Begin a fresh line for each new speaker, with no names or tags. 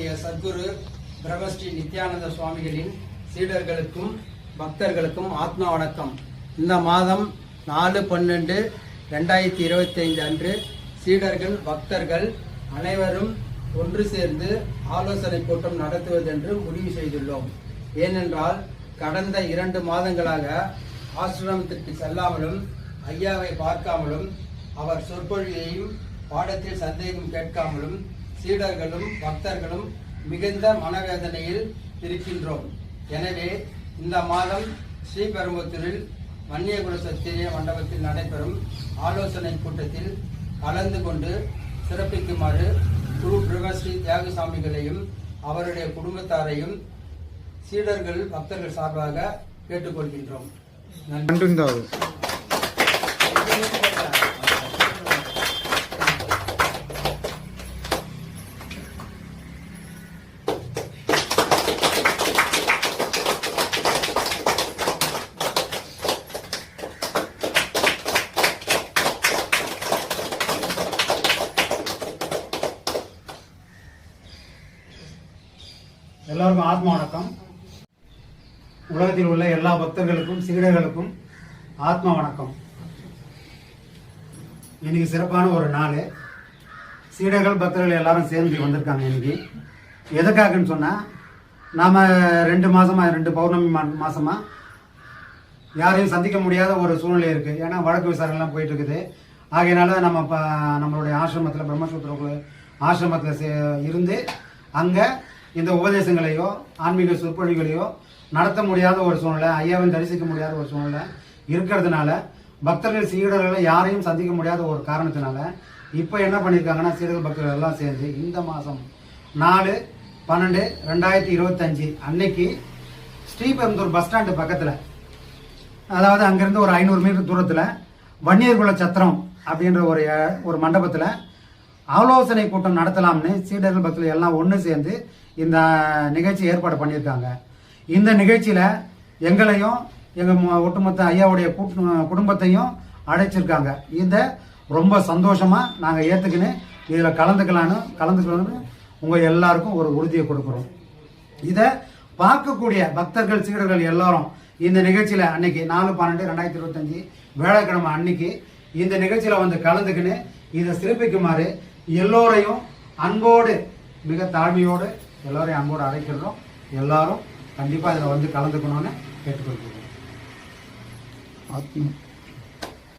நம்முடைய சத்குரு பிரம்மஸ்ரீ நித்யானந்த சுவாமிகளின் சீடர்களுக்கும் பக்தர்களுக்கும் ஆத்மா வணக்கம். இந்த மாதம் நாலு பன்னெண்டு ரெண்டாயிரத்தி இருபத்தைந்து அன்று சீடர்கள் பக்தர்கள் அனைவரும் ஒன்று சேர்ந்து ஆலோசனை கூட்டம் நடத்துவதென்று முடிவு செய்துள்ளோம். ஏனென்றால் கடந்த இரண்டு மாதங்களாக ஆசிரமத்திற்கு செல்லாமலும் ஐயாவை பார்க்காமலும் அவர் சொற்பொழியையும் பாடத்தில் சந்தேகம் கேட்காமலும் சீடர்களும் பக்தர்களும் மிகுந்த மனவேதனையில் இருக்கின்றோம். எனவே இந்த மாதம் ஸ்ரீபெரும்புத்தூரில் வன்னியகுல சத்திரிய மண்டபத்தில் நடைபெறும் ஆலோசனை கூட்டத்தில் கலந்து கொண்டு சிறப்பிக்குமாறு குரு பிரபஸ்ரீ தியாகசாமிகளையும் அவருடைய குடும்பத்தாரையும் சீடர்கள் பக்தர்கள் சார்பாக கேட்டுக்கொள்கின்றோம். நன்றி.
எல்லோருக்கும் ஆத்ம வணக்கம். உலகத்தில் உள்ள எல்லா பக்தர்களுக்கும் சீடர்களுக்கும் ஆத்ம வணக்கம். இன்னைக்கு சிறப்பான ஒரு நாள். சீடர்கள் பக்தர்கள் எல்லாரும் சேர்ந்து வந்திருக்காங்க இன்னைக்கு. எதுக்காகன்னு சொன்னால் நாம் ரெண்டு மாதமாக ரெண்டு பௌர்ணமி மா- மாதமாக யாரையும் சந்திக்க முடியாத ஒரு சூழ்நிலை இருக்குது ஏன்னா வழக்கு விசாரணைலாம் போயிட்டு இருக்குது ஆகையினால நம்ம இப்போ நம்மளுடைய ஆசிரமத்தில் பிரம்மசூத்திர ஆசிரமத்தில் சே இருந்து அங்கே இந்த உபதேசங்களையோ ஆன்மீக சொற்பொழிகளையோ நடத்த முடியாத ஒரு சூழ்நிலை ஐயாவையும் தரிசிக்க முடியாத ஒரு சூழ்நிலை இருக்கிறதுனால பக்தர்கள் சீடர்களை யாரையும் சந்திக்க முடியாத ஒரு காரணத்தினால இப்போ என்ன பண்ணியிருக்காங்கன்னா சீடர்கள் பக்தர்கள் எல்லாம் சேர்ந்து இந்த மாதம் நாலு பன்னெண்டு ரெண்டாயிரத்தி இருபத்தஞ்சு அன்னைக்கு ஸ்ரீபெரும்புத்தூர் பஸ் ஸ்டாண்டு பக்கத்தில் அதாவது அங்கேருந்து ஒரு ஐநூறு மீட்டர் தூரத்தில் வன்னியர்குல சத்திரம் அப்படின்ற ஒரு ஒரு மண்டபத்தில் ஆலோசனை கூட்டம் நடத்தலாம்னு சீடர்கள் பக்தர்கள் எல்லாம் ஒன்று சேர்ந்து இந்த நிகழ்ச்சி ஏற்பாடு பண்ணியிருக்காங்க. இந்த நிகழ்ச்சியில் எங்களையும் எங்கள் ஒட்டுமொத்த ஐயாவுடைய குடும்பத்தையும் அழைச்சிருக்காங்க. இதை ரொம்ப சந்தோஷமாக நாங்கள் ஏற்றுக்கின்னு இதில் கலந்துக்கலான்னு கலந்துக்கலான்னு உங்கள் எல்லாருக்கும் ஒரு உறுதியை கொடுக்குறோம். இதை பார்க்கக்கூடிய பக்தர்கள் சீடர்கள் எல்லாரும் இந்த நிகழ்ச்சியில் அன்னைக்கு நாலு பன்னெண்டு ரெண்டாயிரத்தி இருபத்தஞ்சி வேலைக்கிழமை அன்னைக்கு இந்த நிகழ்ச்சியில் வந்து கலந்துக்கின்னு இதை சிறப்பிக்குமாறு எல்லோரையும் அன்போடு மிக தாழ்மையோடு எல்லோரையும் அன்போடு அழைக்கிறோம். எல்லாரும் கண்டிப்பாக இதில் வந்து கலந்துக்கணும்னு கேட்டுக்கொள்கிறோம்.
ஆத்மா